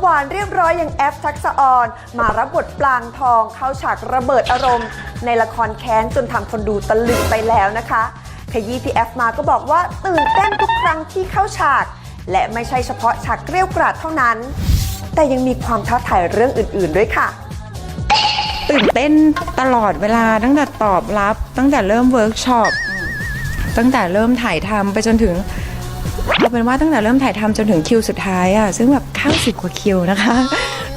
หวานเรียบร้อยอย่างแอฟทักษะออน มารับบทปลางทองเข้าฉากระเบิดอารมณ์ ในละครแค้นจนทำคนดูตะลึงไปแล้วนะคะขยี้พี่แอฟมาก็บอกว่าตื่นเต้นทุกครั้งที่เข้าฉาก และไม่ใช่เฉพาะฉากเกรี้ยวกราดเท่านั้น แต่ยังมีความท้าทายเรื่องอื่นๆด้วยค่ะตื่นเต้นตลอดเวลาตั้งแต่ตอบรับ ตั้งแต่เริ่มเวิร์กช็อปตั้งแต่เริ่มถ่ายทำไปจนถึง เอาเป็นว่าตั้งแต่เริ่มถ่ายทำจนถึงคิวสุดท้ายอะซึ่งแบบ90กว่าคิวนะคะ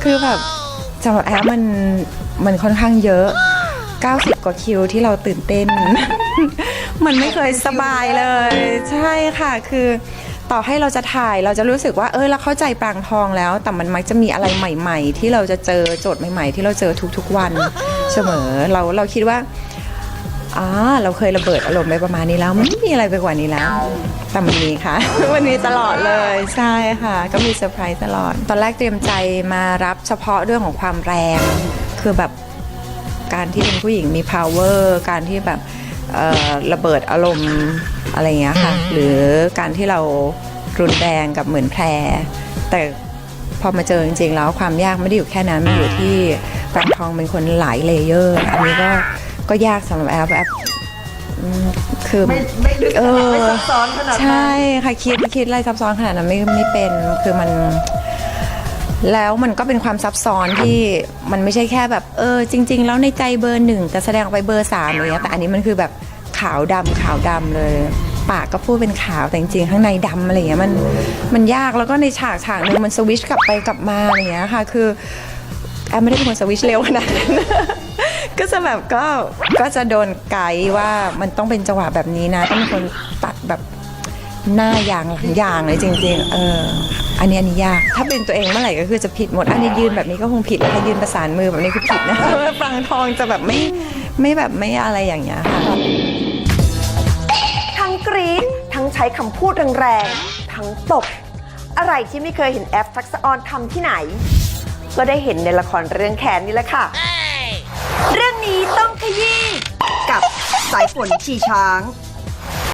คือแบบสำหรับแอปมันมันค่อนข้างเยอะ 90 กว่าคิวที่เราตื่นเต้น มันไม่เคยสบายเลย ใช่ค่ะคือต่อให้เราจะถ่ายเราจะรู้สึกว่าเออเราเข้าใจปรางทองแล้ว แต่มันมักจะมีอะไรใหม่ ๆ ที่เราจะเจอโจทย์ใหม่ ๆ ที่เราเจอทุกๆวันเสมอเราเราคิดว่า อ่าเราเคยระเบิดอารมณ์ไปประมาณนี้แล้วไม่มีอะไรไปกว่านี้แล้ว แต่มันมีค่ะ มันมีตลอดเลยใช่ค่ะ ก็มีเซอร์ไพรส์ตลอด ตอนแรกเตรียมใจมารับเฉพาะเรื่องของความแรง คือแบบการที่เป็นผู้หญิงมี power การที่แบบเอ่อระเบิดอารมณ์อะไรอย่างเงี้ยค่ะ หรือการที่เรารุนแรงกับเหมือนแพร แต่พอมาเจอจริงๆแล้วความยากไม่ได้อยู่แค่นั้นมันอยู่ที่ปรางทองเป็นคนหลายเลเยอร์ อันนี้ก็ ก็ยากสำหรับแอปแอปอืมคือ ไม่ไม่ลึกขนาดไม่ซับซ้อนขนาดนั้น ใช่ค่ะคิดคิดอะไรซับซ้อนขนาดนั้นไม่ไม่เป็นคือมัน แล้วมันก็เป็นความซับซ้อนที่มันไม่ใช่แค่แบบ เออ จริง ๆ แล้วในใจเบอร์หนึ่งแต่แสดงออกไปเบอร์สามอะไรเงี้ยแต่อันนี้มันคือแบบขาวดำขาวดำเลย ปากก็พูดเป็นขาวแต่จริงๆข้างในดำอะไรเงี้ยมันมันยากแล้วก็ในฉากฉากหนึ่งมันสวิชกลับไปกลับมาอะไรเงี้ยค่ะ คือแอมไม่ได้เป็นคนสวิชเร็วขนาดนั้น ก็จะแบบก็ก็จะโดนไกด์ว่ามันต้องเป็นจังหวะแบบนี้นะต้องเป็นคนตัดแบบหน้าอย่างหลังอย่างเลยจริง ๆ เออ อันนี้อันนี้ยาก ถ้าเป็นตัวเองเมื่อไหร่ก็คือจะผิดหมด อันนี้ยืนแบบนี้ก็คงผิดแล้วถ้ายืนประสานมือแบบนี้คือผิดนะปรางทองจะแบบไม่ไม่แบบไม่อะไรอย่างเงี้ยค่ะทั้งกรี๊ดทั้งใช้คำพูดแรงๆทั้งตบอะไรที่ไม่เคยเห็นแอฟทักษะออนทำที่ไหน ก็ได้เห็นในละครเรื่องแคนนี่แหละค่ะ เรื่องนี้ต้องขยี้กับสายฝนชีช้าง